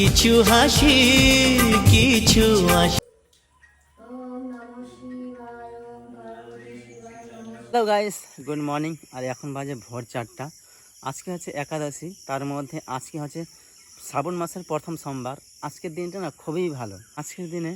কিছু হাসি কিছু হাসি। হ্যালো গাইস গুড মর্নিং আর এখন বাজে ভোর চারটা। আজকে হচ্ছে একাদশী, তার মধ্যে আজকে হচ্ছে শ্রাবণ মাসের প্রথম সোমবার। আজকের দিনটা না খুবই ভালো। আজকের দিনে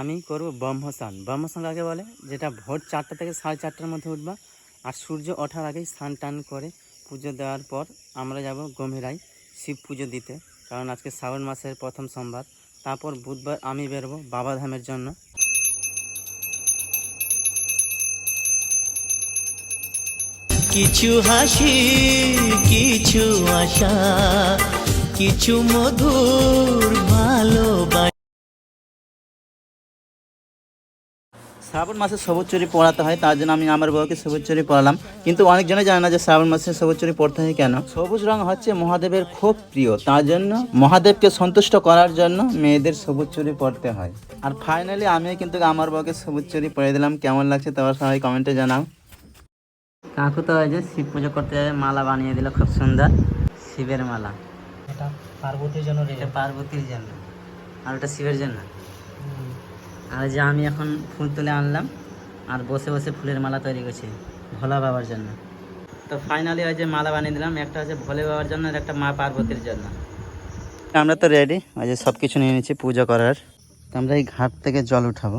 আমি করব ব্রহ্মস্নান। ব্রহ্মস্নান আগে বলে? যেটা ভোর চারটা থেকে সাড়ে চারটার মধ্যে উঠবা। আর সূর্য ওঠার আগেই স্নান টান করে পুজো দেওয়ার পর আমরা যাব গম্ভীরাই শিব পুজো দিতে। কারণ আজকে শ্রাবণ মাসের প্রথম সোমবার। তারপর বুধবার আমি বেরোবো বাবাধামের জন্য। কিছু হাসি, কিছু আশা, কিছু মধুর ভালোবাসা। শ্রাবণ মাসে সবুজ চুরি পড়াতে হয় তার জন্য আমি আমার বউকে সবুজ চুরি পড়ালাম কিন্তু অনেকজনে জানে না যে শ্রাবণ মাসে সবুজ চুরি পড়তে হয় কেন? সবুজ রং হচ্ছে মহাদেবের খুব প্রিয় তার জন্য মহাদেবকে সন্তুষ্ট করার জন্য মেয়েদের সবুজ চুরি পড়তে হয়। আর ফাইনালি আমি কিন্তু আমার বউকে সবুজ চুরি পরে দিলাম। কেমন লাগছে তোমার সবাই কমেন্টে জানাও। কাকু তো ওই যে শিব পুজো করতে যাবে মালা বানিয়ে দিল খুব সুন্দর। শিবের মালা। এটা পার্বতীর জন্য এটা পার্বতীর জন্য। আর ওটা শিবের জন্য। আর যে আমি এখন ফুল তুলে আনলাম, আর বসে বসে ফুলের মালা তৈরি করছি, ভোলা বাবার জন্য। তো ফাইনালি ওই যে মালা বানিয়ে দিলাম, একটা হচ্ছে ভোলে বাবার জন্য, আর একটা মা পার্বতীর জন্য। আমরা তো রেডি ওই যে সব কিছু নিয়ে নিচ্ছি পুজো করার। তো আমরা এই ঘাট থেকে জল উঠাবো।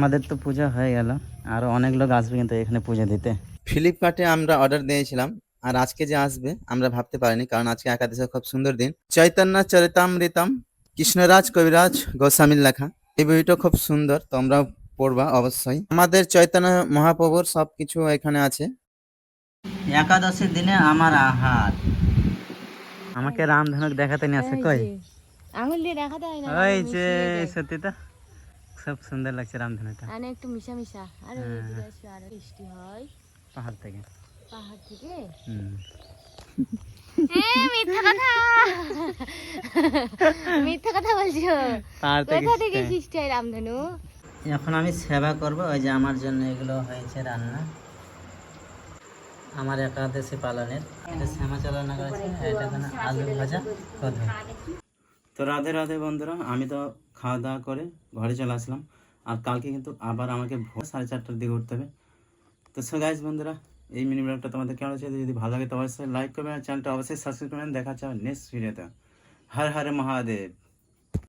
আমাদের তো পূজা হয়ে গেল। আরও অনেক লোক আসবে কিন্তু এখানে পূজা দিতে। ফ্লিপকার্টে আমরা অর্ডার দিয়েছিলাম আর আজকে যে আসবে আমরা ভাবতে পারিনি কারণ আজকে একাদশের খুব সুন্দর দিন। চৈতন্য চরিতামৃতম কৃষ্ণরাজ কবিরাজ গোস্বামীর লেখা। এই বইটা খুব সুন্দর তোমরা পড়বা অবশ্যই। আমাদের চৈতন্য মহাপ্রভুর সব কিছু এখানে আছে। একাদশীর দিনে আমার আহার। আমাকে রামধনুক দেখাতে নিয়ে আসে কই? আঙুল দিয়ে দেখাতে হয় না ওই যে সত্যি তো? খুব সুন্দর লাগছে রামধনুটা। মানে একটু মিশা মিশা আর এদিকে আসলে বৃষ্টি হয়। পাহাড় থেকে। পাহাড় থেকে? মিথ্যা কথা। বলছো কোথা থেকে সৃষ্টি হয় রামধনু? এখন আমি সেবা করব ওই যে আমার জন্য এগুলো হয়েছে রান্না। আমার একাদশী পালনের। এটা শ্যামা চালনা করেছে এটা আলু ভাজা কদম তো রাধে রাধে বন্ধুরা আমি তো খাওয়া দাওয়া করে ঘরে চলে আসলাম। আর কালকে কিন্তু আবার আমাকে ভোর সাড়ে চারটার দিকে উঠতে হবে। তো সো গাইজ বন্ধুরা, এই মিনি ব্লগটা তোমাদের কেমন হচ্ছে যদি ভালো লাগে তো অবশ্যই লাইক করবেন চ্যানেলটা অবশ্যই সাবস্ক্রাইব করবেন। দেখা চাও নেক্সট ভিডিওতে হর হরে মহাদেব।